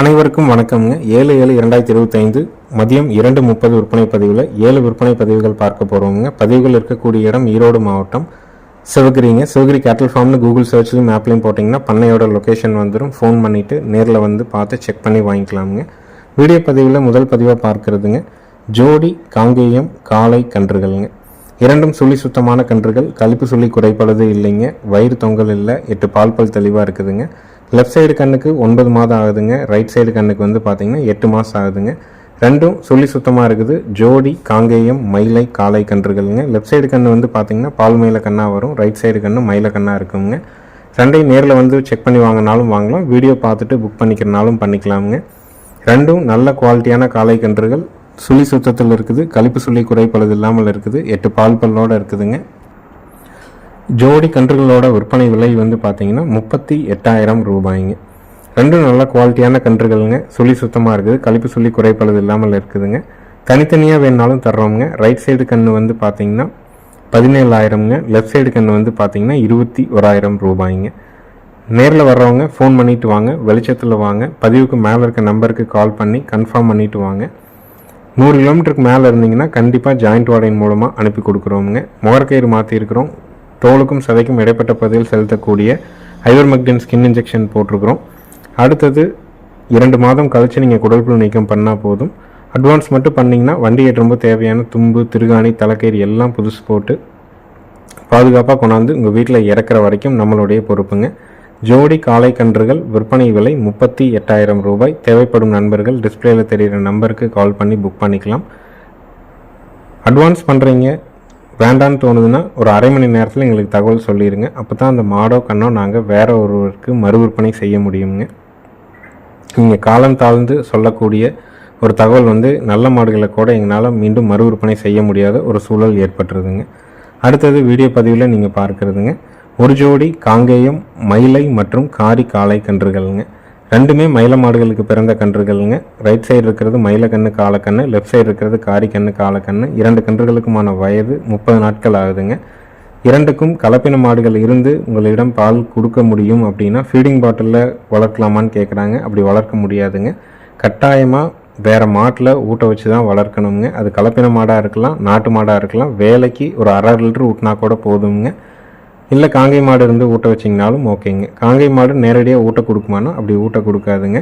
அனைவருக்கும் வணக்கம்ங்க. ஏழு ஏழு இரண்டாயிரத்தி இருபத்தைந்து மதியம் இரண்டு முப்பது விற்பனை பதிவில் ஏழு விற்பனை பதிவுகள் பார்க்க போகிறோமுங்க பதிவுகள் இருக்கக்கூடிய இடம் ஈரோடு மாவட்டம். சிவகிரிங்க. சிவகிரி கேட்டல் ஃபார்ம்னு கூகுள் சர்ச்லையும் மேப்லையும் போட்டிங்கன்னா பண்ணையோட லொக்கேஷன் வந்துடும் ஃபோன் பண்ணிவிட்டு நேரில் வந்து பார்த்து செக் பண்ணி வாங்கிக்கலாமுங்க. வீடியோ பதிவில் முதல் பதிவாக பார்க்குறதுங்க. ஜோடி காங்கேயம் காளை கன்றுகள்ங்க. இரண்டும் சுழி சுத்தமான கன்றுகள். கழிப்பு சுழி குறைப்படுது இல்லைங்க. வயிறு தொங்கல் இல்லை. எட்டு பால் பல் தெளிவாக இருக்குதுங்க. லெஃப்ட் சைடு கண்ணுக்கு ஒன்பது மாதம் ஆகுதுங்க. ரைட் சைடு கண்ணுக்கு வந்து பார்த்தீங்கன்னா எட்டு மாதம் ஆகுதுங்க. ரெண்டும் சுழி சுத்தமாக இருக்குது. ஜோடி காங்கேயம் மயிலை காலை கன்றுகள்ங்க. லெஃப்ட் சைடு கண்ணு வந்து பார்த்தீங்கன்னா பால் மயில கண்ணாக வரும். ரைட் சைடு கண்ணு மயில கண்ணாக இருக்குங்க. ரெண்டையும் நேரில் வந்து செக் பண்ணி வாங்கினாலும் வாங்கலாம். வீடியோ பார்த்துட்டு புக் பண்ணிக்கிறனாலும் பண்ணிக்கலாமுங்க. ரெண்டும் நல்ல குவாலிட்டியான காலை கன்றுகள். சுழி சுத்தத்தில் இருக்குது. கழிப்பு சுழி குறைப்பளது இல்லாமல் இருக்குது. எட்டு பால் பல்லோடு இருக்குதுங்க. ஜோடி கன்றுகளோட விற்பனை விலை வந்து பார்த்தீங்கன்னா முப்பத்தி எட்டாயிரம் ரூபாய்ங்க. ரெண்டும் நல்ல குவாலிட்டியான கன்றுகள்ங்க. சுழி சுத்தமாக இருக்குது. கழிப்பு சுழி குறைப்பளது இல்லாமல் இருக்குதுங்க. தனித்தனியாக வேணாலும் தர்றோமுங்க. ரைட் சைடு கன்று வந்து பார்த்தீங்கன்னா பதினேழாயிரம்ங்க. லெஃப்ட் சைடு கன்று வந்து பார்த்தீங்கன்னா இருபத்தி ஓராயிரம் ரூபாய்ங்க. நேரில் வர்றவங்க ஃபோன் பண்ணிட்டு வாங்க. வெளிச்சத்தில் வாங்க. பதிவுக்கு மேலே இருக்க நம்பருக்கு கால் பண்ணி கன்ஃபார்ம் பண்ணிட்டு வாங்க. நூறு கிலோமீட்டருக்கு மேலே இருந்தீங்கன்னா கண்டிப்பாக ஜாயிண்ட் வாடகை மூலமாக அனுப்பி கொடுக்குறோமுங்க. முகர்கயிறு மாற்றிருக்கிறோம் தோலுக்கும் சதைக்கும் இடைப்பட்ட பகுதியில் செலுத்தக்கூடிய ஐவர்மெக்டின் ஸ்கின் இன்ஜெக்ஷன் போட்டிருக்கிறோம். அடுத்தது இரண்டு மாதம் கழித்து நீங்கள் குடல்புழு நீக்கம் பண்ணால் போதும். அட்வான்ஸ் மட்டும் பண்ணிங்கன்னா வண்டி ஏற்றும்போது தேவையான தும்பு திருகாணி தலைக்கயிறு எல்லாம் புதுசு போட்டு பாதுகாப்பாக கொண்டாந்து உங்கள் வீட்டில் இறக்குற வரைக்கும் நம்மளுடைய பொறுப்புங்க. ஜோடி காளை கன்றுகள் விற்பனை விலை முப்பத்தி எட்டாயிரம் ரூபாய். தேவைப்படும் நண்பர்கள் டிஸ்பிளேயில் தெரிகிற நம்பருக்கு கால் பண்ணி புக் பண்ணிக்கலாம். அட்வான்ஸ் பண்ணுறீங்க வேண்டான்னு தோணுதுன்னா ஒரு அரை மணி நேரத்தில் எங்களுக்கு தகவல் சொல்லிடுங்க அப்போ தான் அந்த மாடோ கண்ணோ நாங்கள் வேற ஒருவருக்கு மறு விற்பனை செய்ய முடியுங்க நீங்கள் காலம் தாழ்ந்து சொல்லக்கூடிய ஒரு தகவல் வந்து நல்ல மாடுகளை கூட எங்களால் மீண்டும் மறு விற்பனை செய்ய முடியாத ஒரு சூழல் ஏற்பட்டுருதுங்க. அடுத்தது வீடியோ பதிவில் நீங்கள் பார்க்குறதுங்க. ஒரு ஜோடி காங்கேயம் மயிலை மற்றும் காரி காளை கன்றுகள்ங்க. ரெண்டுமே மயில மாடுகளுக்கு பிறந்த கன்றுகள்ங்க. ரைட் சைடு இருக்கிறது மயில கண்ணு காலக்கண்ணு லெஃப்ட் சைடு இருக்கிறது காரி கன்று காலக்கண்ணு இரண்டு கன்றுகளுக்குமான வயது முப்பது நாட்கள் ஆகுதுங்க. இரண்டுக்கும் கலப்பின மாடுகள் இருந்து உங்களிடம் பால் கொடுக்க முடியும் அப்படின்னா ஃபீடிங் பாட்டிலில் வளர்க்கலாமான்னு கேட்குறாங்க அப்படி வளர்க்க முடியாதுங்க. கட்டாயமாக வேறு மாட்டில் ஊட்ட வச்சு தான் வளர்க்கணுங்க. அது கலப்பின மாடாக இருக்கலாம் நாட்டு மாடாக இருக்கலாம். வேலைக்கு ஒரு அரை லிட்டர் ஊட்டினா கூட போதுங்க இல்லை காங்கை மாடு இருந்து ஊட்ட வச்சிங்கனாலும் ஓகேங்க. காங்கை மாடு நேரடியாக ஊட்ட கொடுக்குமானா? அப்படி ஊட்ட கொடுக்காதுங்க.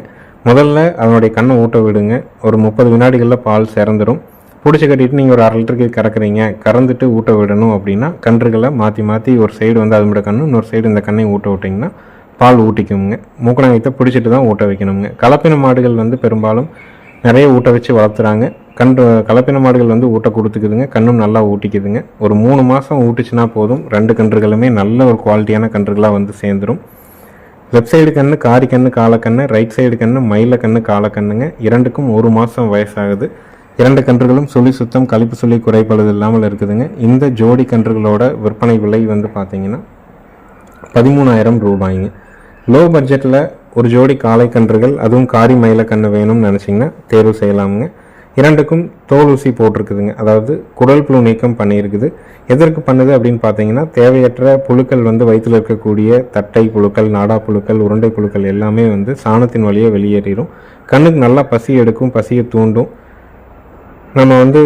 முதல்ல அதனுடைய கண்ணை ஊட்ட விடுங்க. ஒரு முப்பது வினாடிகளில் பால் சிறந்துடும் பிடிச்சி கட்டிட்டு நீங்கள் ஒரு அரை லிட்டருக்கு கறக்குறீங்க. கறந்துட்டு ஊட்ட விடணும் அப்படின்னா கன்றுகளை மாற்றி மாற்றி ஒரு சைடு வந்து அதனோட கண்ணு இன்னொரு சைடு இந்த கண்ணை ஊட்ட விட்டிங்கன்னா பால் ஊட்டிக்குங்க. மூக்கணாங்கத்தை பிடிச்சிட்டு தான் ஊட்ட வைக்கணுங்க. கலப்பின மாடுகள் வந்து பெரும்பாலும் நிறைய ஊட்ட வச்சு வளர்த்துறாங்க. கன்று கலப்பின மாடுகள் வந்து ஊட்ட கொடுத்துக்குதுங்க. கண்ணும் நல்லா ஊட்டிக்குதுங்க. ஒரு மூணு மாதம் ஊட்டுச்சுன்னா போதும். ரெண்டு கன்றுகளுமே நல்ல ஒரு குவாலிட்டியான கன்றுகளாக வந்து சேர்ந்துடும் லெஃப்ட் சைடு கண்ணு காரி கண்ணு காலக்கண்ணு ரைட் சைடு கண்ணு மயில கண்ணு காலக்கண்ணுங்க இரண்டுக்கும் ஒரு மாதம் வயசாகுது. இரண்டு கன்றுகளும் சுழி சுத்தம் கழிப்பு சுழி குறைப்பளது இல்லாமல் இருக்குதுங்க. இந்த ஜோடி கன்றுகளோட விற்பனை விலை வந்து பார்த்தீங்கன்னா பதிமூணாயிரம் ரூபாய்ங்க. லோ பட்ஜெட்டில் ஒரு ஜோடி காலை கன்றுகள் அதுவும் காரி மயில கன்று வேணும்னு நினச்சிங்கன்னா தேர்வு செய்யலாமுங்க. இரண்டுக்கும் தோல் ஊசி போட்டிருக்குதுங்க. அதாவது குடல் புழு நீக்கம் பண்ணியிருக்குது. எதற்கு பண்ணுது அப்படின்னு பார்த்தீங்கன்னா தேவையற்ற புழுக்கள் வந்து வயிற்றில் இருக்கக்கூடிய தட்டை புழுக்கள் நாடா புழுக்கள் உருண்டை புழுக்கள் எல்லாமே வந்து சாணத்தின் வழியே வெளியேறிடும் கண்ணுக்கு நல்லா பசி எடுக்கும் பசியை தூண்டும். நம்ம வந்து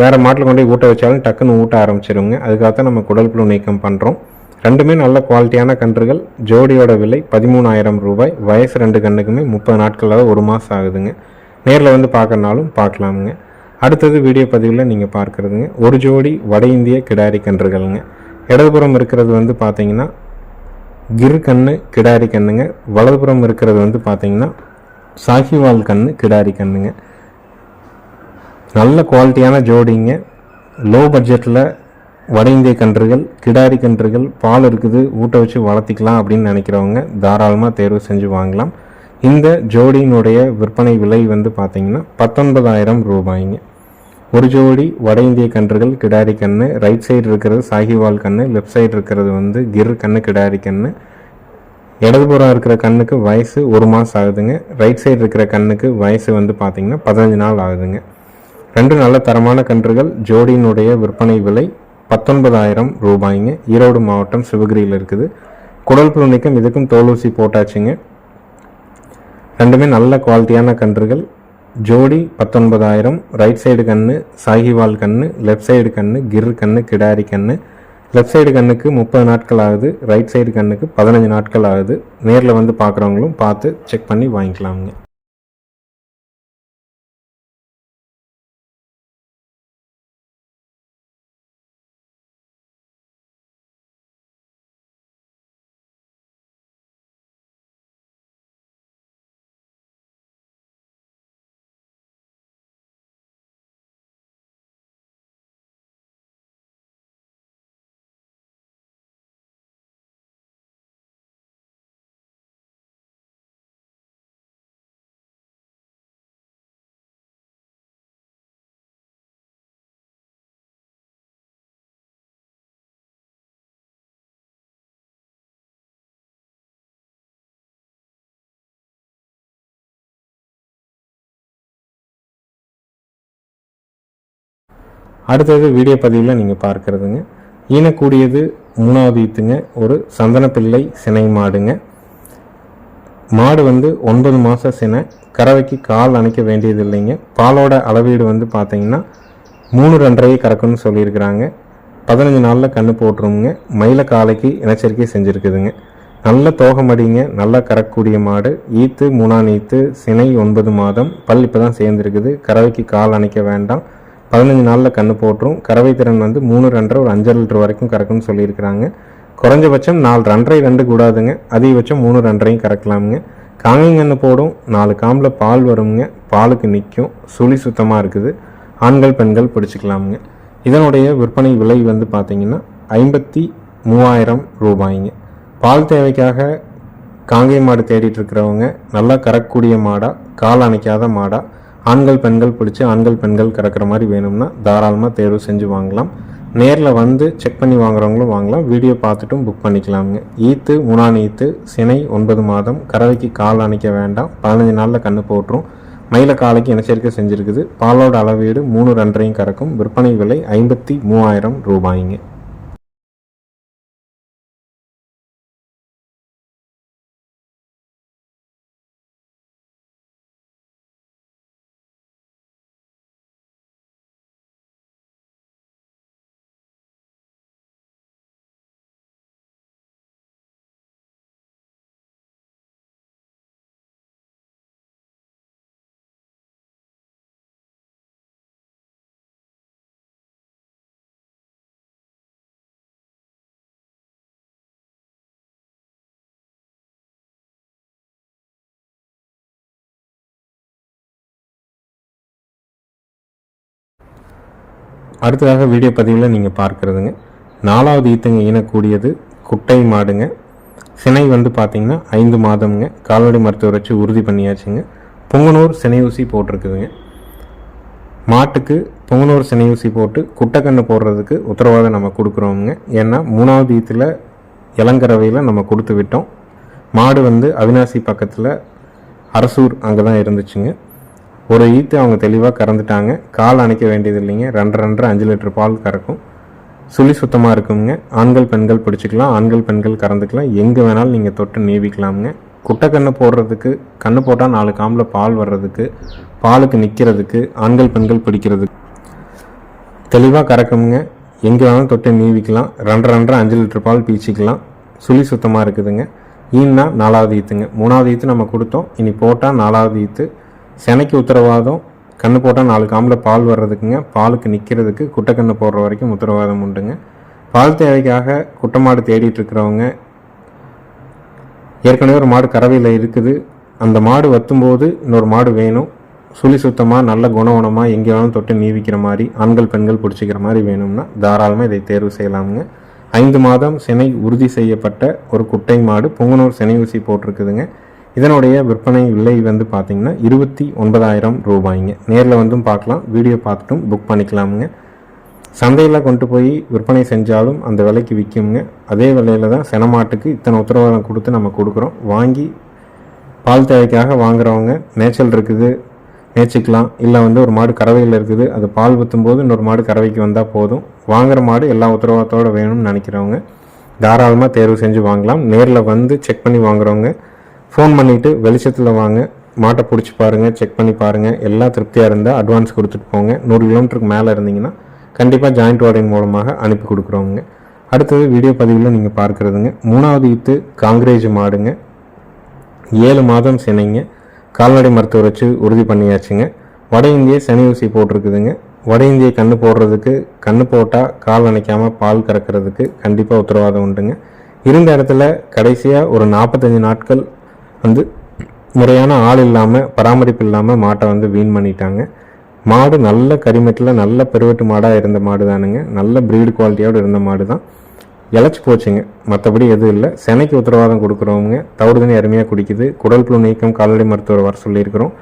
வேறு மாட்டில் கொண்டு ஊட்ட வச்சாலும் டக்குன்னு ஊட்ட ஆரம்பிச்சிருங்க அதுக்காகத்தான் நம்ம குடல் புழு நீக்கம் பண்ணுறோம் ரெண்டுமே நல்ல குவாலிட்டியான கன்றுகள். ஜோடியோட விலை பதிமூணாயிரம் ரூபாய். வயசு ரெண்டு கண்ணுக்குமே முப்பது நாட்களாக ஒரு மாதம் ஆகுதுங்க. நேரில் வந்து பார்க்கறனாலும் பார்க்கலாமுங்க. அடுத்தது வீடியோ பதிவில் நீங்கள் பார்க்குறதுங்க. ஒரு ஜோடி வட இந்திய கிடாரி கன்றுகள்ங்க. இடதுபுறம் இருக்கிறது வந்து பார்த்தீங்கன்னா கிரு கண்ணு கிடாரி கண்ணுங்க. வலதுபுறம் இருக்கிறது வந்து பார்த்தீங்கன்னா சாஹிவால் கண்ணு கிடாரி கண்ணுங்க. நல்ல குவாலிட்டியான ஜோடிங்க. லோ பட்ஜெட்டில் வட இந்திய கன்றுகள் கிடாரி கன்றுகள் பால் இருக்குது ஊட்ட வச்சு வளர்த்திக்கலாம் அப்படின்னு நினைக்கிறவங்க தாராளமாக தேர்வு செஞ்சு வாங்கலாம். இந்த ஜோடியினுடைய விற்பனை விலை வந்து பார்த்தீங்கன்னா பத்தொன்பதாயிரம் ரூபாய்ங்க. ஒரு ஜோடி வட இந்திய கன்றுகள் கிடாரி கன்று ரைட் சைடு இருக்கிறது சாகிவால் கன்று லெஃப்ட் சைடு இருக்கிறது வந்து கிர் கன்று கிடாரி கன்று இடதுபுறம் இருக்கிற கண்ணுக்கு வயசு ஒரு மாதம் ஆகுதுங்க. ரைட் சைடு இருக்கிற கண்ணுக்கு வயசு வந்து பார்த்திங்கன்னா பதினஞ்சு நாள் ஆகுதுங்க. ரெண்டு நல்ல தரமான கன்றுகள் ஜோடியினுடைய விற்பனை விலை பத்தொன்பதாயிரம் ரூபாய்ங்க. ஈரோடு மாவட்டம் சிவகிரியில் இருக்குது. குடல் புழு இதுக்கும் தோலூசி போட்டாச்சுங்க. ரெண்டுமே நல்ல குவாலிட்டியான கன்றுகள். ஜோடி பத்தொன்பதாயிரம் ரைட் சைடு கன்று சாகிவால் கன்று லெஃப்ட் சைடு கன்று கிர் கன்று கிடாரி கன்று லெஃப்ட் சைடு கண்ணுக்கு முப்பது நாட்கள் ஆகுது ரைட் சைடு கண்ணுக்கு பதினஞ்சு நாட்கள் ஆகுது. நேரில் வந்து பார்க்குறவங்களும் பார்த்து செக் பண்ணி வாங்கிக்கலாமுங்க. அடுத்தது வீடியோ பதிவில் நீங்கள் பார்க்குறதுங்க. ஈனக்கூடியது மூணாவது ஈத்துங்க. ஒரு சந்தனப்பிள்ளை சினை மாடுங்க. மாடு வந்து ஒன்பது மாத சினை. கறவைக்கு கால் அணைக்க வேண்டியது இல்லைங்க பாலோட அளவீடு வந்து பார்த்தீங்கன்னா மூணு ரெண்டரையை கறக்குன்னு சொல்லியிருக்கிறாங்க. பதினஞ்சு நாளில் கண்ணு போட்டுருவோங்க மயில காலைக்கு இனச்சரிக்கை செஞ்சுருக்குதுங்க. நல்ல தோகமடிங்க. நல்லா கறக்கக்கூடிய மாடு. ஈத்து மூணாம் ஈத்து சினை ஒன்பது மாதம். பல் இப்போ தான் சேர்ந்துருக்குது. கறவைக்கு கால் அணைக்க வேண்டாம். பதினஞ்சு நாளில் கன்று போட்டுரும். கறவை திறன் வந்து மூணு ரெண்டரை ஒரு அஞ்சரை லிட்டர் வரைக்கும் கறக்கும்னு சொல்லியிருக்கிறாங்க. குறைஞ்சபட்சம் நாலு ரெண்டரை ரெண்டு கூடாதுங்க. அதிகபட்சம் மூணு ரெண்டரையும் கறக்கலாமுங்க. காங்கைங்கன்று போடும். நாலு காம்பில் பால் வருங்க பாலுக்கு நிற்கும் சுழி சுத்தமாக இருக்குது. ஆண்கள் பெண்கள் பிடிச்சிக்கலாமுங்க. இதனுடைய விற்பனை விலை வந்து பார்த்திங்கன்னா ஐம்பத்தி மூவாயிரம் ரூபாய்ங்க. பால் தேவைக்காக காங்கை மாடு தேடிட்டு இருக்கிறவங்க நல்லா கறக்கக்கூடிய மாடாக கால் அணைக்காத மாடாக ஆண்கள் பெண்கள் பிடிச்சி ஆண்கள் பெண்கள் கறக்கிற மாதிரி வேணும்னா தாராளமாக தேர்வு செஞ்சு வாங்கலாம். நேரில் வந்து செக் பண்ணி வாங்குறவங்களும் வாங்கலாம். வீடியோ பார்த்துட்டும் புக் பண்ணிக்கலாமுங்க ஈத்து முனான் ஈத்து சினை ஒன்பது மாதம் கறவைக்கு கால் அணைக்க வேண்டாம். பதினஞ்சு நாளில் கன்று போட்டுரும். மயில காலைக்கு இனச்சேர்க்கை செஞ்சுருக்குது. பாலோட அளவீடு மூணு ரெண்டரையும் கறக்கும். விற்பனை விலை ஐம்பத்தி மூவாயிரம் ரூபாய்ங்க. அடுத்ததாக வீடியோ பதிவில் நீங்கள் பார்க்குறதுங்க. நாலாவது ஈத்துங்க ஈனக்கூடியது குட்டை மாடுங்க. சினை வந்து பார்த்திங்கன்னா ஐந்து மாதம்ங்க. கால்நடை மருத்துவர் வச்சு உறுதி பண்ணியாச்சுங்க. பொங்கனூர் சினை ஊசி போட்டிருக்குதுங்க. மாட்டுக்கு பொங்கனூர் சினை ஊசி போட்டு குட்டைக்கண்ணு போடுறதுக்கு உத்தரவாதம் நம்ம கொடுக்குறோமுங்க. ஏன்னா மூணாவது ஈத்தில் இளங்கரவையில் நம்ம கொடுத்து விட்டோம். மாடு வந்து அவினாசி பக்கத்தில் அரசூர் அங்கே தான் இருந்துச்சுங்க. ஒரு ஈத்து அவங்க தெளிவாக கறந்துட்டாங்க. கால் அணைக்க வேண்டியது இல்லைங்க. ரெண்டு ரெண்டரை அஞ்சு லிட்டர் பால் கறக்கும். சுழி சுத்தமாக இருக்குங்க ஆண்கள் பெண்கள் பிடிச்சிக்கலாம். ஆண்கள் பெண்கள் கறந்துக்கலாம். எங்கே வேணாலும் நீங்கள் தொட்டு நீவிக்கலாமுங்க. குட்டை கண்ணு போடுறதுக்கு கண்ணு போட்டால் நாலு காம்பில் பால் வர்றதுக்கு பாலுக்கு நிற்கிறதுக்கு ஆண்கள் பெண்கள் பிடிக்கிறதுக்கு. தெளிவாக கறக்குங்க எங்கே வேணாலும் தொட்டு நீவிக்கலாம். ரெண்டு ரெண்டரை அஞ்சு லிட்டர் பால் பீச்சிக்கலாம். சுழி சுத்தமாக இருக்குதுங்க. ஈன்னா நாலாவது ஈத்துங்க. மூணாவது ஈத்து நம்ம கொடுத்தோம். இனி போட்டால் நாலாவது ஈத்து. செனைக்கு உத்தரவாதம் கண்ணு போட்டால் நாலு காம்பில் பால் வர்றதுக்குங்க. பாலுக்கு நிற்கிறதுக்கு குட்டைக்கண்ணு போடுற வரைக்கும் உத்தரவாதம் உண்டுங்க. பால் தேவைக்காக குட்டை மாடு தேடிட்டு இருக்கிறவங்க ஏற்கனவே ஒரு மாடு கறவையில் இருக்குது. அந்த மாடு வத்தும்போது இன்னொரு மாடு வேணும். சுழி சுத்தமாக நல்ல குணவனமாக எங்கே வேணாலும் தொட்டு நீவிக்கிற மாதிரி ஆண்கள் பெண்கள் பிடிச்சிக்கிற மாதிரி வேணும்னா தாராளமாக இதை தேர்வு செய்யலாமுங்க. ஐந்து மாதம் சினை உறுதி செய்யப்பட்ட ஒரு குட்டை மாடு பொங்கனூர் சினை ஊசி போட்டிருக்குதுங்க. இதனுடைய விற்பனை விலை வந்து பார்த்தீங்கன்னா இருபத்தி ஒன்பதாயிரம் ரூபாய்ங்க. நேரில் வந்தும் பார்க்கலாம் வீடியோ பார்த்துட்டும் புக் பண்ணிக்கலாமுங்க. சந்தையில் கொண்டு போய் விற்பனை செஞ்சாலும் அந்த விலைக்கு விற்குங்க அதே விலையில் தான் செனமாட்டுக்கு இத்தனை உத்தரவாதம் கொடுத்து நம்ம கொடுக்குறோம். வாங்கி பால் தேவைக்காக வாங்குறவங்க மேய்ச்சல் இருக்குது மேய்ச்சிக்கலாம். இல்லை வந்து ஒரு மாடு கறவையில் இருக்குது அது பால் ஊற்றும் போது இன்னொரு மாடு கறவைக்கு வந்தால் போதும். வாங்குற மாடு எல்லா உத்தரவாதத்தோடு வேணும்னு நினைக்கிறவங்க தாராளமாக தேர்வு செஞ்சு வாங்கலாம். நேரில் வந்து செக் பண்ணி வாங்குறவங்க ஃபோன் பண்ணிவிட்டு வெளிச்சத்தில் வாங்க. மாட்டை பிடிச்சி பாருங்கள் செக் பண்ணி பாருங்கள் எல்லாம் திருப்தியாக இருந்தால் அட்வான்ஸ் கொடுத்துட்டு போங்க. நூறு கிலோமீட்டருக்கு மேலே இருந்தீங்கன்னா கண்டிப்பாக ஜாயிண்ட் வார்டின் மூலமாக அனுப்பி கொடுக்குறோங்க அடுத்தது வீடியோ பதிவில் நீங்கள் பார்க்குறதுங்க. மூணாவது ஈத்து காங்கிரேஜ் மாடுங்க. ஏழு மாதம் சினைங்க. கால்நடை மருத்துவர் வச்சு உறுதி பண்ணியாச்சுங்க. வட இந்திய சனி ஊசி போட்டிருக்குதுங்க. வட இந்திய கண்ணு போடுறதுக்கு கண்ணு போட்டால் கால் அணைக்காமல் பால் கறக்கிறதுக்கு கண்டிப்பாக உத்தரவாதம் உண்டுங்க. இருந்த இடத்துல கடைசியாக ஒரு நாற்பத்தஞ்சு நாட்கள் வந்து முறையான ஆள் இல்லாமல் பராமரிப்பு இல்லாமல் மாட்டை வந்து வீண் பண்ணிட்டாங்க. மாடு நல்ல கரிமட்டில் நல்ல பெருவெட்டு மாடாக இருந்த மாடு தானுங்க நல்ல ப்ரீடு குவாலிட்டியோடு இருந்த மாடு தான் இழைச்சி போச்சுங்க. மற்றபடி எதுவும் இல்லை. செனைக்கு உத்தரவாதம் கொடுக்குறவங்க தவிடு தண்ணி அருமையாக குடிக்குது. குடல் புழு நீக்கம் கால்நடை மருத்துவர் வர சொல்லியிருக்கிறோம்.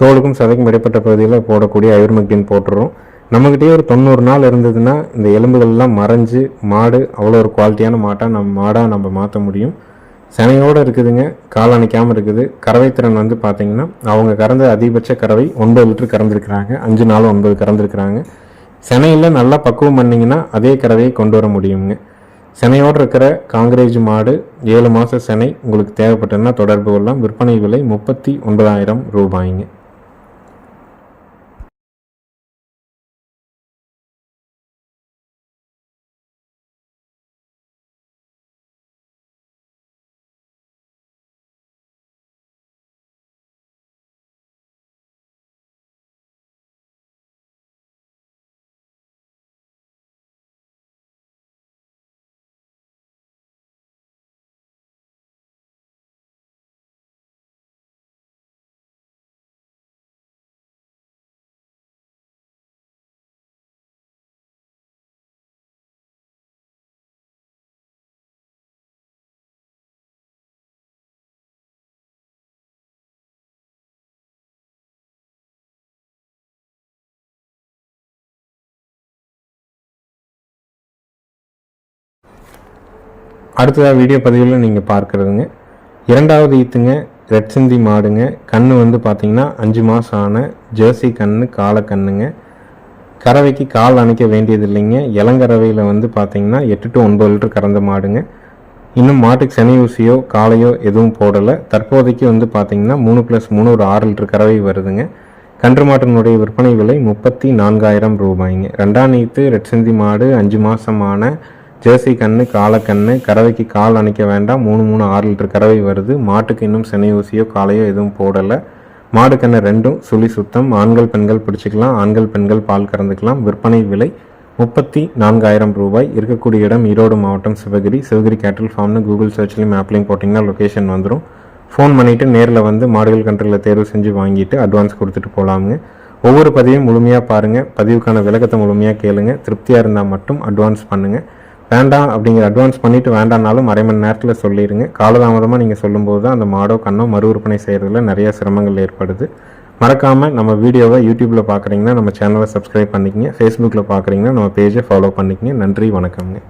தோலுக்கும் சதைக்கும் இடைப்பட்ட பகுதியில் போடக்கூடிய அயுர்மெக்டின் போட்டுறோம். நம்மக்கிட்டே ஒரு தொண்ணூறு நாள் இருந்ததுன்னா இந்த எலும்புகள்லாம் மறைஞ்சு மாடு அவ்வளோ ஒரு குவாலிட்டியான மாட்டாக நம்ம மாடாக நம்ம மாற்ற முடியும். செனையோடு இருக்குதுங்க கால் அணைக்காமல் இருக்குது. கறவை திறன் வந்து பார்த்தீங்கன்னா அவங்க கறந்த அதிகபட்ச கறவை ஒன்பது லிட்டர் கறந்துருக்குறாங்க. அஞ்சு நாள் ஒன்பது கறந்துருக்குறாங்க. செனையில் நல்லா பக்குவம் பண்ணிங்கன்னா அதே கறவையை கொண்டு வர முடியுங்க. சினையோடு இருக்கிற காங்கிரேஜ் மாடு ஏழு மாத செனை உங்களுக்கு தேவைப்பட்டதுன்னா தொடர்பு கொள்ளலாம். விற்பனை விலை முப்பத்தி ஒன்பதாயிரம் ரூபாய்ங்க. அடுத்ததாக வீடியோ பதிவில் நீங்கள் பார்க்குறதுங்க. இரண்டாவது ஈத்துங்க ரெட் சிந்தி மாடுங்க. கண் வந்து பார்த்தீங்கன்னா அஞ்சு மாதம் ஆன ஜெர்சி கண்ணு காலை கண்ணுங்க. கறவைக்கு கால் அணைக்க வேண்டியது இல்லைங்க இளங்கறவையில் வந்து பார்த்தீங்கன்னா எட்டு டு ஒன்பது லிட்டர் கறந்த மாடுங்க. இன்னும் மாட்டுக்கு சனி ஊசியோ காலையோ எதுவும் போடலை. தற்போதைக்கு வந்து பார்த்திங்கன்னா மூணு ப்ளஸ் மூணு ஒரு ஆறு லிட்டர் கறவை வருதுங்க. கன்று மாட்டினுடைய விற்பனை விலை முப்பத்தி நான்காயிரம் ரூபாய்ங்க. ரெண்டாம் நீத்து ரெட் சிந்தி மாடு அஞ்சு மாதமான ஜேர்சி கன்று காலக்கன்று கறவைக்கு கால் அணைக்க வேண்டாம். மூணு மூணு ஆறு லிட்டர் கறவை வருது. மாட்டுக்கு இன்னும் செனை ஊசியோ காலையோ எதுவும் போடலை. மாடு கன்று ரெண்டும் சுழி சுத்தம். ஆண்கள் பெண்கள் பிடிச்சிக்கலாம். ஆண்கள் பெண்கள் பால் கறந்துக்கலாம். விற்பனை விலை முப்பத்தி நான்காயிரம் ரூபாய். இருக்கக்கூடிய இடம் ஈரோடு மாவட்டம் சிவகிரி. சிவகிரி கேட்டல் ஃபார்ம்னு கூகுள் சர்ச்லேயும் மேப்லேயும் போட்டிங்கன்னா லொக்கேஷன் வந்துடும் ஃபோன் பண்ணிவிட்டு நேரில் வந்து மாடுகள் கன்றில் தேர்வு செஞ்சு வாங்கிட்டு அட்வான்ஸ் கொடுத்துட்டு போகலாமுங்க ஒவ்வொரு பதிவையும் முழுமையாக பாருங்கள் பதிவுக்கான விளக்கத்தை முழுமையாக கேளுங்க. திருப்தியாக இருந்தால் மட்டும் அட்வான்ஸ் பண்ணுங்கள் வேண்டாம் அப்படிங்கிற அட்வான்ஸ் பண்ணிவிட்டு வேண்டாம்னாலும் அரை மணி நேரத்தில் சொல்லிடுங்க காலதாமதமாக நீங்கள் சொல்லும்போது தான் அந்த மாடோ கண்ணோ மறு விற்பனை செய்கிறதுல நிறைய சிரமங்கள் ஏற்படுது. மறக்காமல் நம்ம வீடியோவை யூடியூப்பில் பார்க்குறீங்கன்னா நம்ம சேனலை சப்ஸ்கிரைப் பண்ணிக்கங்க. ஃபேஸ்புக்கில் பார்க்குறீங்கன்னா நம்ம பேஜை ஃபாலோ பண்ணிக்கங்க. நன்றி வணக்கம்ங்க.